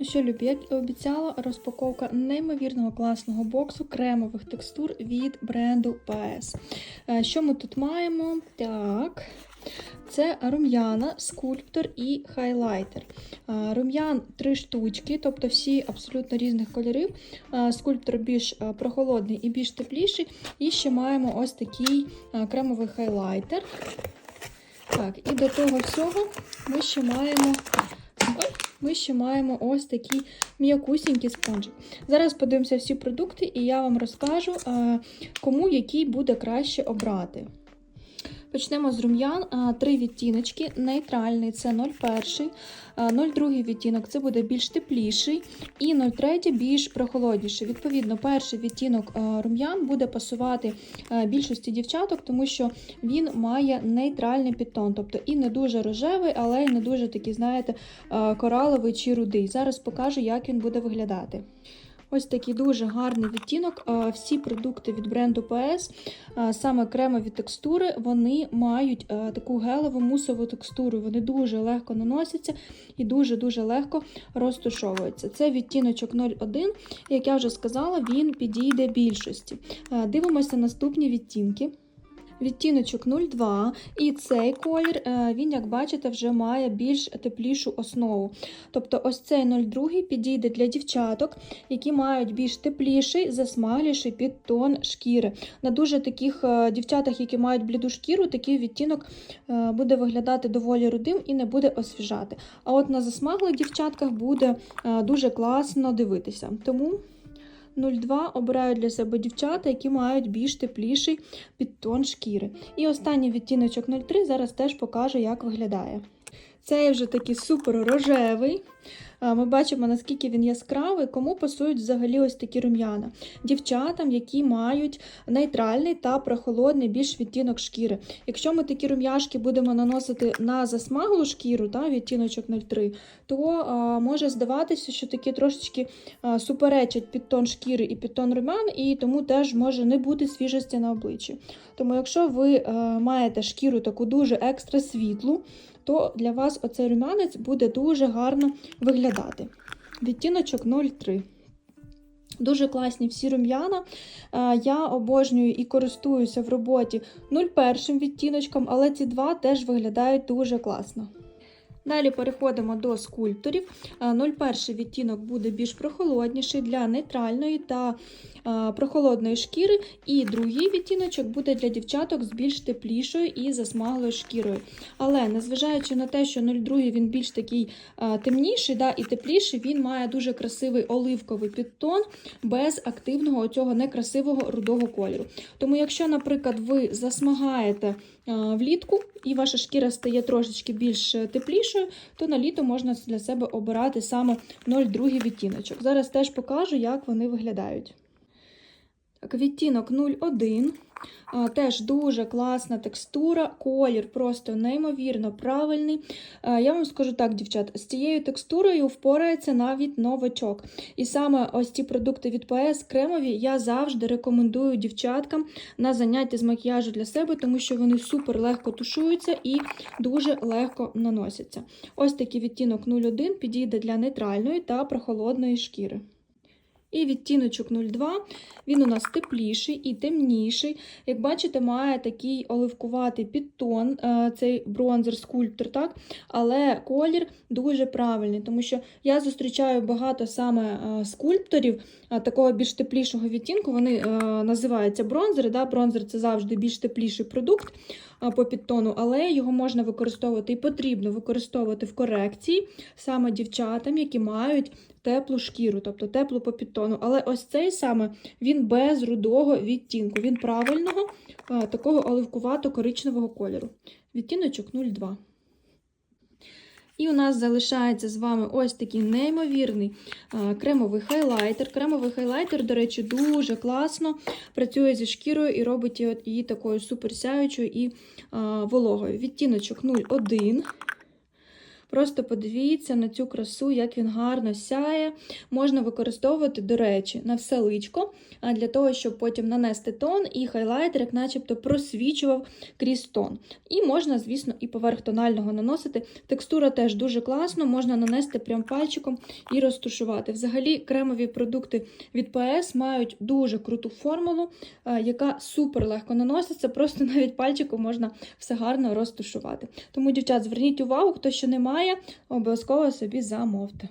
Що, любі, як і обіцяла, розпаковка неймовірного класного боксу кремових текстур від бренду PS. Е, Що ми тут маємо? Так. Це рум'яна, скульптор і хайлайтер. Е, Рум'ян три штучки, тобто всі абсолютно різних кольорів. Е, Скульптор більш прохолодний і більш тепліший. І ще маємо ось такий кремовий хайлайтер. Так, і до того всього ми ще маємо. Ми ще маємо ось такі м'якусінькі спонжі. Зараз подивимося всі продукти, і я вам розкажу, е, кому який буде краще обрати. Почнемо з рум'ян. Три відтіночки. Нейтральний це 01, е, 02 відтінок це буде більш тепліший, і 03 більш прохолодніший. Відповідно, перший відтінок рум'ян буде пасувати більшості дівчаток, тому що він має нейтральний підтон, тобто і не дуже рожевий, але й не дуже такий, знаєте, кораловий чи рудий. Зараз покажу, як він буде виглядати. Ось такий дуже гарний відтінок. Всі продукти від бренду PS, саме кремові текстури, вони мають таку гелеву мусову текстуру. Вони дуже легко наносяться і дуже-дуже легко розтушовуються. Це відтіночок 01, як я вже сказала, він підійде більшості. Дивимося наступні відтінки. Відтіночок 02, і цей колір, е, він, як бачите, вже має більш теплішу основу. Тобто, ось цей 02 підійде для дівчаток, які мають більш тепліший, засмагліший підтон шкіри. На дуже таких е, дівчатах, які мають бліду шкіру, такий відтінок е, буде виглядати доволі рудим і не буде освіжати. А от на засмаглих дівчатках буде дуже класно дивитися. Тому 02 обираю для себе дівчата, які мають більш тепліший підтон шкіри. І останній відтіночок 03 зараз теж покажу, як виглядає. Цей вже такий супер рожевий. Ми бачимо, наскільки він яскравий, кому пасують взагалі ось такі рум'яна. Дівчатам, які мають нейтральний та прохолодний більш відтінок шкіри. Якщо ми такі рум'яшки будемо наносити на засмаглу шкіру, та, відтіночок 03, то а, може здаватися, що такі трошечки а, суперечать підтон шкіри і підтон рум'ян, і тому теж може не бути свіжості на обличчі. Тому, якщо ви а, маєте шкіру таку дуже екстра світлу, то для вас оцей рум'янець буде дуже гарно виглядати. Відтіночок 03. Дуже класні всі рум'яна. Е, Я обожнюю і користуюся в роботі 01 відтіночком, але ці два теж виглядають дуже класно. Далі переходимо до скульпторів. Е, 01 відтінок буде більш прохолодніший для нейтральної та е, прохолодної шкіри, і другий відтіночок буде для дівчаток з більш теплішою і засмаглою шкірою. Але незважаючи на те, що 02 він більш такий е, темніший да, і тепліший, він має дуже красивий оливковий підтон без активного оцього некрасивого рудого кольору. Тому, якщо, наприклад, ви засмагаєте е, влітку і ваша шкіра стає трошечки більш е, теплішою, то на літо можна для себе обирати саме 02 відтіночок. Зараз теж покажу, як вони виглядають. Відтінок 01. Теж дуже класна текстура, колір просто неймовірно правильний. Я вам скажу так, дівчат, з цією текстурою впорається навіть новачок. І саме ось ці продукти від PS кремові я завжди рекомендую дівчаткам на заняття з макіяжу для себе, тому що вони супер легко тушуються і дуже легко наносяться. Ось такий відтінок 01 підійде для нейтральної та прохолодної шкіри. І відтіночок 02, він у нас тепліший і темніший. Як бачите, має такий оливкуватий підтон, е, цей бронзер-скульптор, так? але колір дуже правильний, тому що я зустрічаю багато саме е, скульпторів е, такого більш теплішого відтінку. Вони називаються бронзери. Да? Бронзер це завжди більш тепліший продукт по підтону, але його можна використовувати і потрібно використовувати в корекції саме дівчатам, які мають теплу шкіру, тобто теплу по підтону. Але ось цей саме він без рудого відтінку. Він правильного, такого оливкувато-коричневого кольору. Відтіночок 02. І у нас залишається з вами ось такий неймовірний кремовий хайлайтер. Кремовий хайлайтер, до речі, дуже класно працює зі шкірою і робить її, такою суперсяючою і вологою. Відтіночок 01. Просто подивіться на цю красу, як він гарно сяє. Можна використовувати, до речі, на все личко, для того, щоб потім нанести тон і хайлайтер, як начебто просвічував крізь тон. І можна, звісно, і поверх тонального наносити. Текстура теж дуже класно, можна нанести прям пальчиком і розтушувати. Взагалі, кремові продукти від PS мають дуже круту формулу, яка супер легко наноситься, просто навіть пальчиком можна все гарно розтушувати. Тому, дівчат, зверніть увагу, хто ще не має, обов'язково собі замовте.